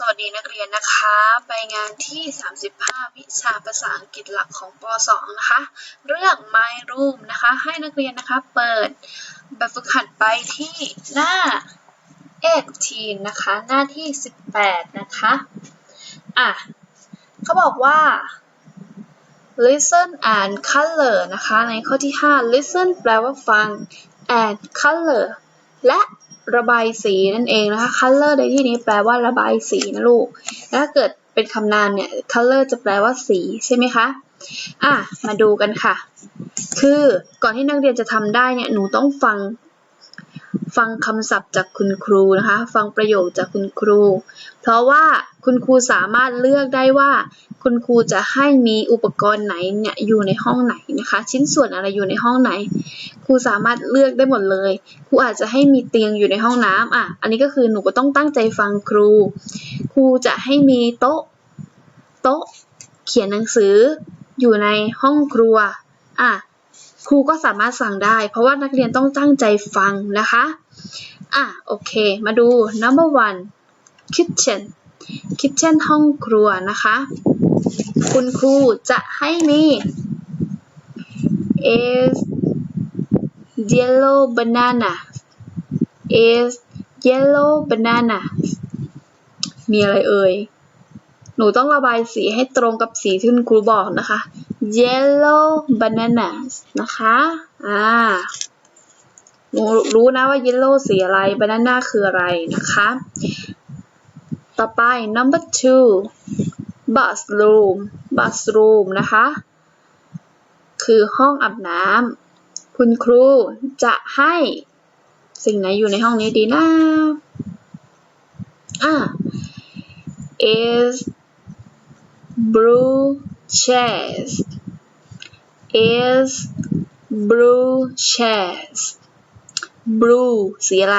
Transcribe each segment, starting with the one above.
สวัสดีนักเรียนนะคะ ไปงานที่ 35 วิชาภาษาอังกฤษหลักของป .2 นะคะ เรื่อง My Room นะคะ ให้นักเรียนนะคะ เปิดแบบฝึกหัดไปที่หน้า 18นะคะ หน้าที่ 18 นะคะ อะ เขาบอกว่า listen and color นะคะ ในข้อที่ 5 listen แปลว่าฟัง and color และ ระบายสีนั่นเองนะคะ color ในที่นี้แปลว่าระบายสีนะลูกแล้วถ้าเกิดเป็นคำนามเนี่ย color จะแปลว่าสีใช่ไหมคะ อะ มาดูกันค่ะ คือก่อนที่นักเรียนจะทำได้เนี่ย หนูต้องฟัง ฟังคำศัพท์จากคุณครูนะคะ ฟังประโยคจากคุณครู เพราะว่า คุณครูสามารถเลือกได้ว่า คุณครูจะให้มีอุปกรณ์ไหนเนี่ยอยู่ในห้องไหนนะคะ ชิ้นส่วนอะไรอยู่ในห้องไหน ครูสามารถเลือกได้หมดเลย ครูอาจจะให้มีเตียงอยู่ในห้องน้ำอะ อันนี้ก็คือหนูก็ต้องตั้งใจฟังครู ครูจะให้มีโต๊ะ โต๊ะ เขียนหนังสืออยู่ในห้องครัวอะครูก็สามารถสั่งได้ เพราะว่านักเรียนต้องตั้งใจฟังนะคะ อะ โอเค มาดู number one kitchen kitchen ห้องครัวนะคะ คุณครูจะให้มี is yellow banana is yellow banana มีอะไรเอ่ย หนูต้องระบายสีให้ตรงกับสีที่คุณครูบอกนะคะ yellow bananas นะคะ อ่าหนูรู้นะว่า yellow สีอะไร banana คืออะไรนะคะ ต่อไป number two bathroom bathroom นะคะ คือห้องอาบน้ำคุณครูจะให้สิ่งไหนอยู่ในห้องนี้ดีนะอ่า is blue chairs is blue chairs blue สีอะไร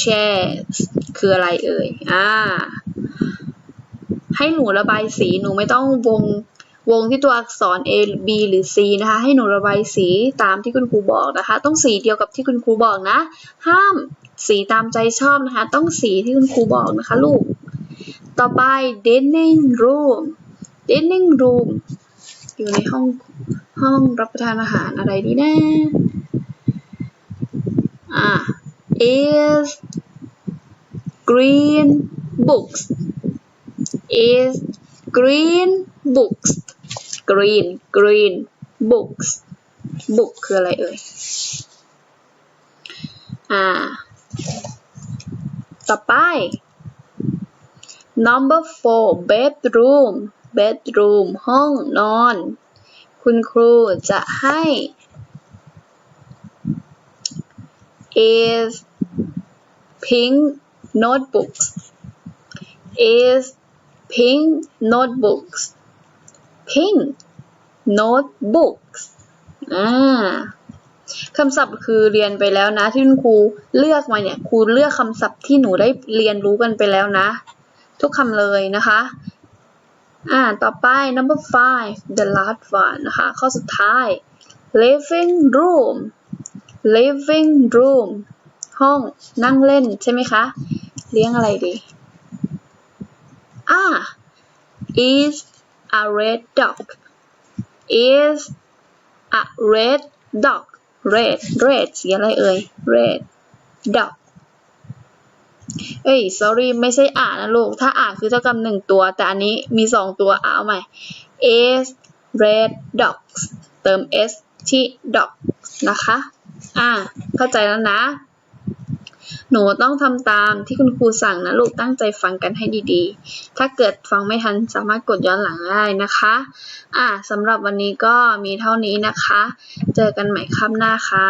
chairs คืออะไรเอ่ย อ่า ให้หนูระบายสีหนูไม่ต้องวงวงที่ตัวอักษร A B หรือ C นะคะ ให้หนูระบายสีตามที่คุณครูบอกนะคะ ต้องสีเดียวกับที่คุณครูบอกนะ ห้ามสีตามใจชอบนะคะ ต้องสีที่คุณครูบอกนะคะลูก ต่อไป dining room dining room อยู่ในห้องห้องรับประทานอาหารอะไรดีนะอ่า is green books is green books green green books book คืออะไรเอ่ย อ่า ต่อไป number four bedroom bedroom ห้องนอน คุณครูจะให้ is pink notebooks is pink notebooks pink notebooks อ่าคำศัพท์คือเรียนไปแล้วนะ ที่คุณครูเลือกมาเนี่ยครูเลือกคำศัพท์ที่หนูได้เรียนรู้กันไปแล้วนะ ทุกคำเลยนะคะ อ่า ต่อไป number five the last one นะคะ ข้อสุดท้าย living room living room ห้องนั่งเล่นใช่ไหมคะ เลี้ยงอะไรดี อ่า is a red dog is a red dog red red สีอะไรเอ่ย red dog เอ้ย sorry ไม่ใช่อ่านะลูก ถ้าอ่าคือเท่ากับหนึ่งตัว แต่อันนี้มีสองตัวอ่าเอาใหม่ is red dogs เติม s ที่ dog นะคะ อ่า เข้าใจแล้วนะ หนูต้องทำตามที่คุณครูสั่งนะลูกตั้งใจฟังกันให้ดีๆ ถ้าเกิดฟังไม่ทันสามารถกดย้อนหลังได้นะคะ อ่าสำหรับวันนี้ก็มีเท่านี้นะคะ เจอกันใหม่ครั้งหน้าค่ะ